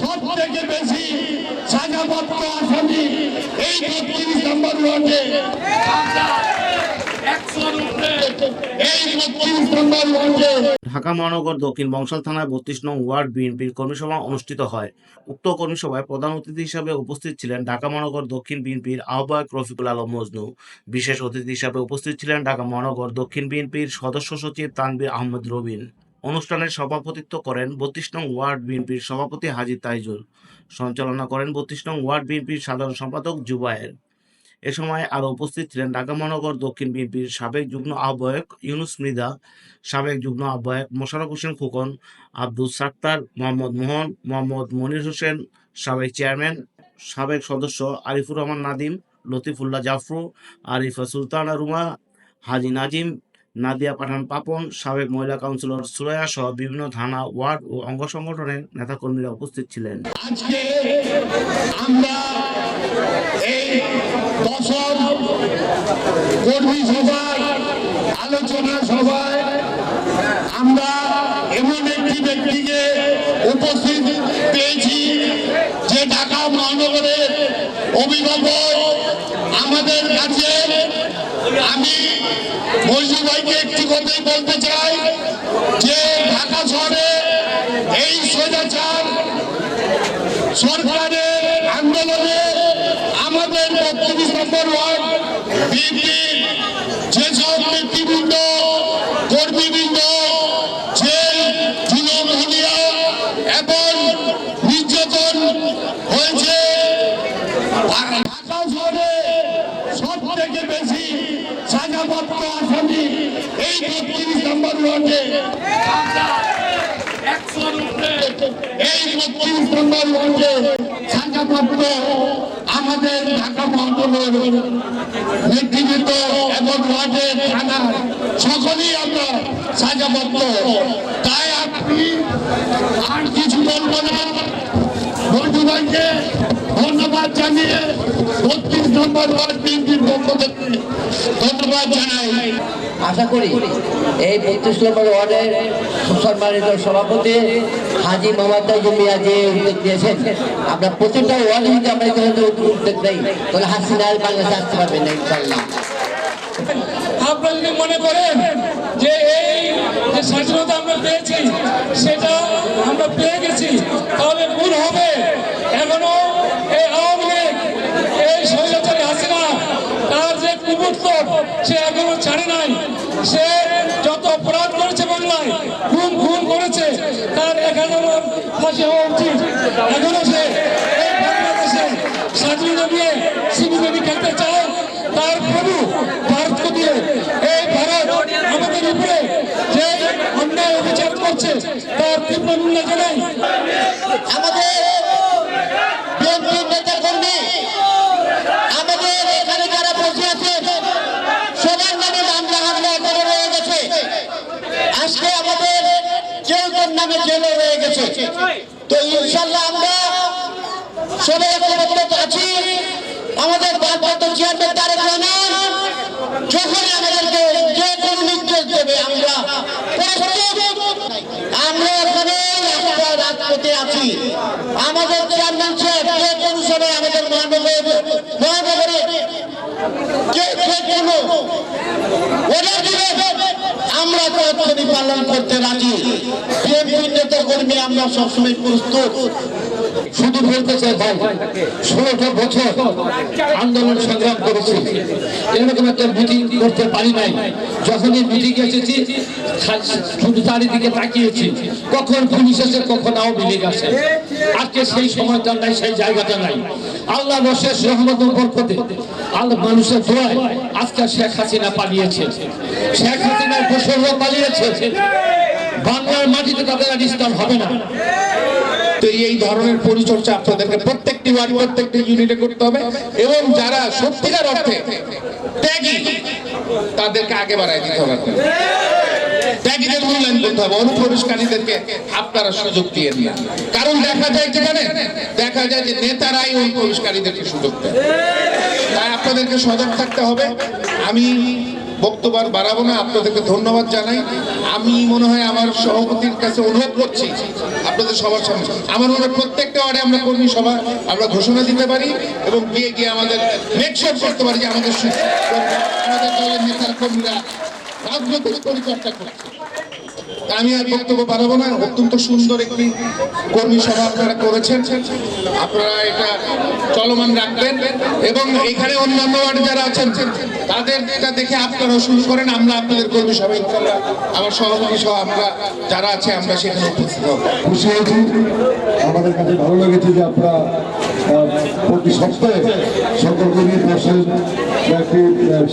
সব থেকে বেশি আসামি এই নম্বর ঢাকা মহানগর দক্ষিণ বংশাল থানায় বত্রিশ নং ওয়ার্ড বিএনপির কর্মীসভা অনুষ্ঠিত হয়। উক্ত কর্মীসভায় প্রধান অতিথি হিসাবে উপস্থিত ছিলেন ঢাকা মহানগর দক্ষিণ বিএনপির আহ্বায়ক রফিকুল আলম মজনু। বিশেষ অতিথি হিসাবে উপস্থিত ছিলেন ঢাকা মহানগর দক্ষিণ বিএনপির সদস্য সচিব তানবীর আহমেদ রবিন। অনুষ্ঠানের সভাপতিত্ব করেন বত্রিশ নং ওয়ার্ড বিএনপির সভাপতি হাজি তাইজুল, সঞ্চালনা করেন বত্রিশ নং ওয়ার্ড বিএনপির সাধারণ সম্পাদক জুবায়ের। এ সময় আরও উপস্থিত ছিলেন ঢাকা মহানগর দক্ষিণ বিএনপির সাবেক যুগ্ম আহ্বায়ক ইউনুস মৃদা সাবেক যুগ্ম আহ্বায়ক মোশারফ হোসেন খোকন, আব্দুল সাত্তার, মোহাম্মদ মোহন, মোহাম্মদ মনির হোসেন, সাবেক চেয়ারম্যান, সাবেক সদস্য আরিফুর রহমান নাদিম, লতিফুল্লাহ জাফরু, আরিফা সুলতানা রুমা, হাজি নাজিম নাদিয়া পাঠান পাপন, সাবেক মহিলা কাউন্সিলর সুরায়া সহ বিভিন্ন থানা, ওয়ার্ড ও অঙ্গ সংগঠনের নেতাকর্মীরা উপস্থিত ছিলেন। আজকে আমরা এই দশম কর্মী সভায়, আলোচনা সভায় আমরা এমন একটি ব্যক্তিকে উপস্থিত পেয়েছি যে ঢাকা মহানগরের অভিভাবক আমাদের কাছে আমি মজু ভাইকে একটি কথাই বলতে চাই যে ঢাকা শহরে এই সোজাচার সরকারের আন্দোলনে আমাদের বত্রিশ নম্বর ওয়ার্ড বিএনপির যেসব নেতৃবৃন্দ, কর্মীবৃন্দ, জেল, জুলুম হুলিয়া এবং নির্যাতন হয়েছে ঢাকা শহরে সব থেকে বেশি সাজাপ্রাপ্ত আসামি এই বত্রিশ নম্বর ওয়ার্ডে। এই বত্রিশ নম্বর ওয়ার্ডে সাজাপ্রাপ্ত আমাদের ঢাকা মহানগর নেতৃবৃন্দ এবং ওয়ার্ডের থানা সকলেই আমরা সাজাপ্রাপ্ত তাই আপনি আর কিছু বলব না। বন্ধু ভাইকে ধন্যবাদ জানিয়ে বত্রিশ নম্বর ওয়ার্ড বিএনপির পক্ষ থেকে ধন্যবাদ জানাই। আশা করি এই বত্রিশ নম্বর ওয়ার্ডের সম্মানিত সভাপতি হাজি মোহাম্মদ মিয়া যে উদ্যোগ দিয়েছেন আপনার প্রচুরটা ওয়ার্ডে যদি আমরা উদ্যোগ নেই, তাহলে হাসিনা বাংলাদেশে আসতে পারবেন ইনশাল্লাহ আপনারা যদি মনে করেন যে এই যে স্বাধীনতা আমরা পেয়েছি সেটা আমরা পেয়ে গেছি তাহলে ভুল হবে এখনও এই আওয়ামী লীগ এই স্বৈরাচারী হাসিনা তার যে কুপুত্র সে এখনও ছাড়ে নাই। সে যত অপরাধ করেছে বাংলায়, খুন খুন করেছে, তার এখনও ফাঁসি হওয়া উচিত। এখনও সে বাংলাদেশে স্বাধীনতা নিয়ে সিনেমানি খেলতে চায়, তার প্রভু ভারতকে দিয়ে। এই ভারত আমাদের উপরে যে অন্যায় অবিচার করছে, তার তীব্র নিন্দা জানাই আমাদের বিএনপির নেতা কর্মী আমাদের এখানে যারা বসে আছেন সবার নামে মামলা হামলা করে রয়ে গেছে আজকে আমাদের কেউ কেউ নামে জেলে রয়ে গেছে তো ইনশাল্লাহ আমরা সবাই ঐক্যবদ্ধ আছি। আমাদের ভারপ্রাপ্ত চেয়ারম্যান তারেক রহমান যখনই আমাদেরকে যে কোনো নির্দেশ দেবে আমরা। আমরা এখানে রাজপথে আছি। আমাদের চেয়ারম্যান সাহেব যে কোনো সময় আমাদের মহানগর মহানগরে যে কোনো তৎক্ষণিক পালন করতে রাজি বিএনপির নেতা কর্মী আমরা সবসময় প্রস্তুত। শুধু বলতে চাই ভাই, ষোলোটা বছর আন্দোলন সংগ্রাম করেছি। এরকম একটা মিটিং করতে পারি নাই। যখনই মিটিং এসেছি শুধু চারিদিকে তাকিয়েছি। কখন পুলিশ এসে, কখন আওয়ামী লীগ আসে। আজকে সেই সময়টা নাই, সেই জায়গাটা নাই। আল্লাহ রশেষ রহমত বরকতে, আল্লাহ মানুষের দোয়ায় আজকে শেখ হাসিনা পালিয়েছে। শেখ হাসিনার বসররা পালিয়েছে। বাংলার মাটিতে তাদের আর হবে না। তো এই ধরনের পরিচর্যা আপনাদেরকে প্রত্যেকটি ওয়ার্ড, প্রত্যেকটি ইউনিটে করতে হবে। এবং যারা সত্যিকার অর্থে ত্যাগী, তাদেরকে আগে বাড়াই দিতে হবে সুযোগ দিয়ে কারণ দেখা যায় দেখা যায় যে নেতারাই সুযোগ দেয়। তাই আপনাদেরকে সজাগ থাকতে হবে। আমি বক্তব্য বাড়াবো না, আপনাদেরকে ধন্যবাদ জানাই। আমি মনে হয় আমার সভাপতির কাছে অনুরোধ করছি আপনাদের সবার সামনে। আমার মনে প্রত্যেকটা ওয়ার্ডে আমরা কর্মী সভা আমরা ঘোষণা দিতে পারি এবং গিয়ে গিয়ে আমাদের মেকশোর করতে পারি যে আমাদের আমাদের দলের নেতার কর্মীরা রাজনৈতিক পরিচর্যা করছে। আমি আর বক্তব্য বাড়াবো না, অত্যন্ত সুন্দর একটি কর্মী সভা আপনারা করেছেন। আপনারা এটা চলমান রাখবেন এবং এখানে অন্যান্য ওয়ার্ড যারা আছেন, তাদের এটা দেখে আপনারাও শুরু করেন, আমরা আপনাদের কর্মী সভা ইনশাল্লাহ আমার সভাপতি সহ আমরা যারা আছে, আমরা সেখানে উপস্থিত খুশি হয়েছি। আমাদের কাছে ভালো লেগেছে যে আপনারা প্রতি সপ্তাহে সকলকে নিয়ে বসেন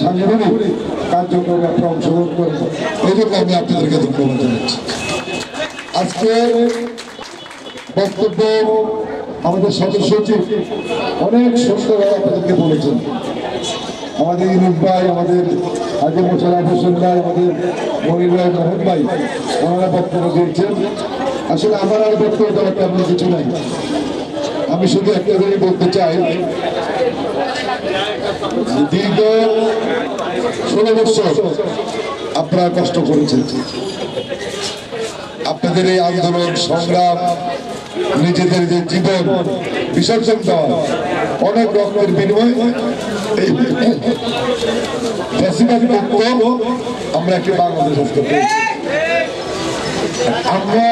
সাংগঠনিক কার্যক্রমে আপনারা অংশগ্রহণ করেন এই জন্য আমি আপনাদেরকে ধন্যবাদ জানাচ্ছি। আজকে বক্তব্য আমাদের সদস্য সচিব অনেক সুন্দরভাবে আপনাদেরকে বলেছেন। আমাদের ইনুক ভাই, আমাদের আগে মোশারফ হোসেন ভাই, আমাদের মনির ভাই, মোহন ভাই, ওনারা বক্তব্য দিয়েছেন। আসলে আমার আর বক্তব্য দেওয়ার তেমন কিছু নাই। আমি শুধু একটা বলতে চাই দীর্ঘ ষোলো বছর আপনারা কষ্ট করেছেন। আপনাদের এই আন্দোলন, সংগ্রাম, নিজেদের যে জীবন, বিসর্জন দেওয়া, অনেক রকমের বিনিময় আমরা একটি বাংলাদেশ পেরেছি। আমরা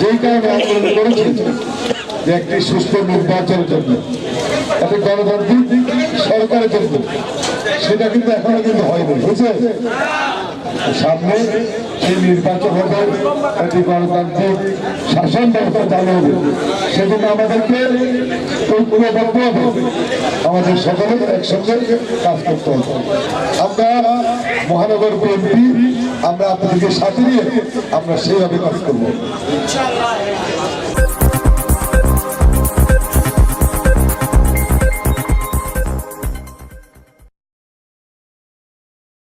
যেই কারণে আন্দোলন করেছি যে একটি সুস্থ নির্বাচনের জন্য একটি গণতান্ত্রিক সরকারের জন্য। সেটা কিন্তু এখনও কিন্তু হয়নি বুঝছে সামনে সেই নির্বাচন হবে একটি গণতান্ত্রিক শাসন ব্যবস্থা চালু হবে। সেজন্য আমাদেরকে ঐক্যবদ্ধ হবে। আমাদের সকলে একসঙ্গে কাজ করতে হবে। আমরা মহানগর বিএনপি, আমরা আপনাদেরকে সাথে নিয়ে আমরা সেইভাবে কাজ করব।